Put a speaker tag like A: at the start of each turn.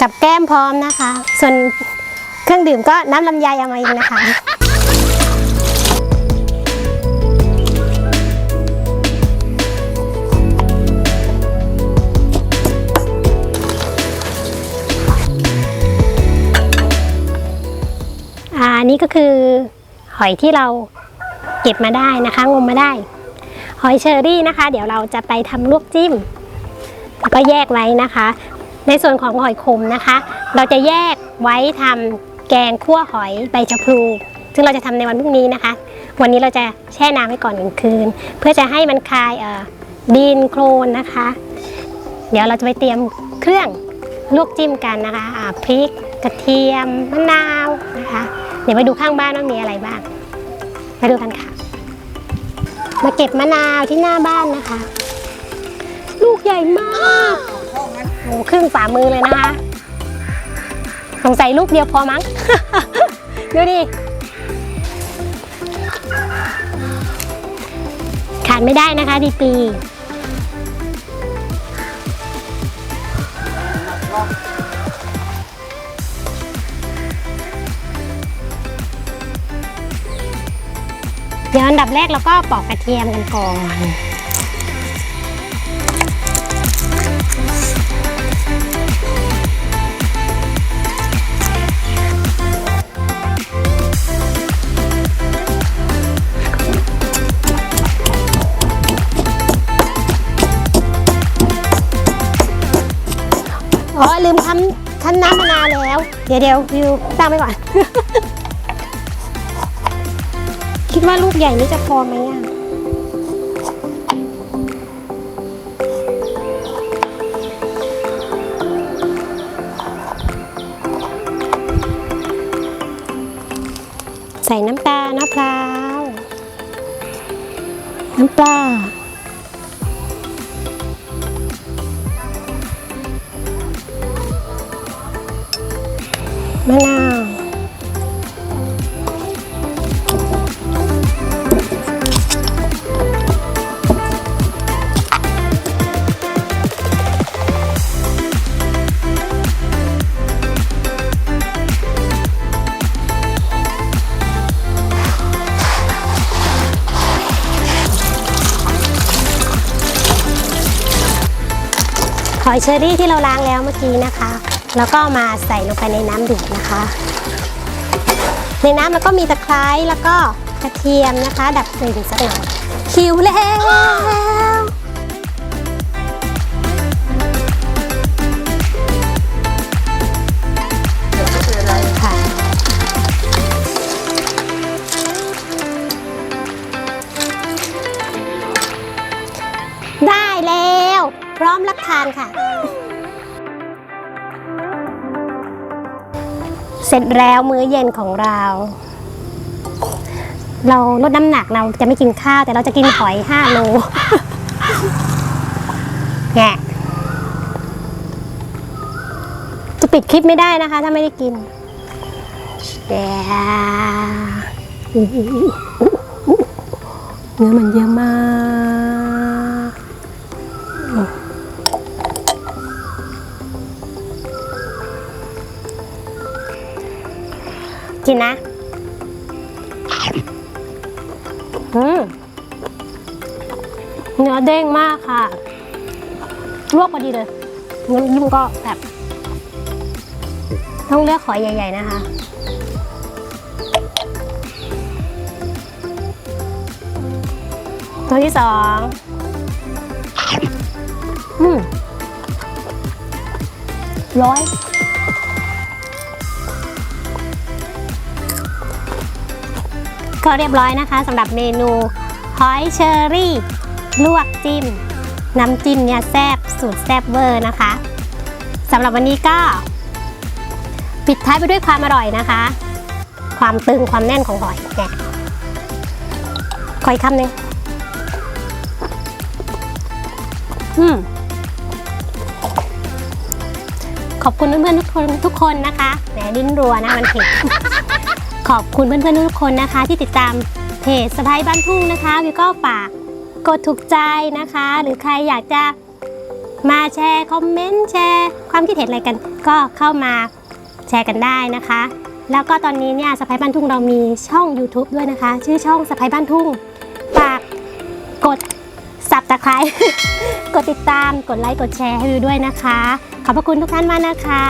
A: กับแก้มพร้อมนะคะ ส่วนเครื่องดื่มก็น้ำลำไยเอามาเองนะคะอ่านี่ก็คือหอยที่เราเก็บมาได้นะคะ งมมาได้ หอยเชอรี่นะคะ เดี๋ยวเราจะไปทำลวกจิ้มแล้วก็แยกไว้นะคะ ในส่วนของหอยขมนะคะ เราจะแยกไว้ทำแกงคั่วหอยใบชะพลูซึ่งเราจะทำในวันพรุ่งนี้นะคะ วันนี้เราจะแช่น้ำไว้ก่อนหนึ่งคืน เพื่อจะให้มันคลายดินโคลนนะคะ เดี๋ยวเราจะไปเตรียมเครื่องลวกจิ้มกันนะคะพริกกระเทียมมะนาวนะคะ เดี๋ยวไปดูข้างบ้านว่ามีอะไรบ้างไปดูกันค่ะ มาเก็บมะนาวที่หน้าบ้านนะคะ ลูกใหญ่มาก โอ้ครึ่งฝ่ามือเลยนะคะ สงสัยลูกเดียวพอมั้ง ดูดิ ขาดไม่ได้นะคะดีปีเดี๋ยวอันดับแรกเราก็ปอกกระเทียมกันก่อน อ๋อลืมทำคั้นน้ำมะนาวแล้ว เดี๋ยวเดี๋ยววิวตั้งไว้ก่อน คิดว่าลูกใหญ่นี้จะพอไหมอะใส่น้ำตาลมะพร้าวน้ำปลา มะนาวหอยเชอรี่ที่เราล้างแล้วเมื่อกี้นะคะ แล้วก็มาใส่ลงไปในน้ำเดือดนะคะ ในน้ำมันก็มีตะไคร้แล้วก็กระเทียมนะคะ ดับกลิ่นสักหน่อยคิวแล้วได้แล้ว พร้อมรับทานค่ะ เสร็จแล้วมื้อเย็นของเรา เราลดน้ำหนักเราจะไม่กินข้าว แต่เราจะกินหอยห้าโลแงจะปิดคลิปไม่ได้นะคะ ถ้าไม่ได้กินแดเนื้อมันเยอะมาก กินนะ อืมเนื้อเด้งมากค่ะ ลวกพอดีเลยน้ำยิ้มก็แบบ ต้องเลือกหอยใหญ่ ๆ นะคะ ตัวที่สองอืมร้อย ก็เรียบร้อยนะคะสำหรับเมนูหอยเชอรี่ ลวกจิ้ม น้ำจิ้มเนี่ยแซบสูตรแซบเวอร์นะคะสำหรับวันนี้ก็ ปิดท้ายไปด้วยความอร่อยนะคะ ความตึงความแน่นของหอยเนี่ยขออีกคำหนึ่งอืมขอบคุณเพื่อนๆทุกคนทุกคนนะคะแหมดิ้นรัวนะมันเผ็ด ขอบคุณเพื่อนๆทุกคนนะคะ ที่ติดตามเพจสไปบ้านทุ่งนะคะวิวก็ฝากกดถูกใจนะคะ หรือใครอยากจะมาแชร์คอมเมนต์แชร์ความคิดเห็นอะไรกัน ก็เข้ามาแชร์กันได้นะคะ แล้วก็ตอนนี้เนี่ยสไปบ้านทุ่งเรามีช่อง YouTube ด้วยนะคะ ชื่อช่องสไปบ้านทุ่งฝากกดสับตะไคร้กดติดตามกดไลค์กดแชร์ให้วิวด้วยนะคะ ขอบพระคุณทุกท่านมากนะคะ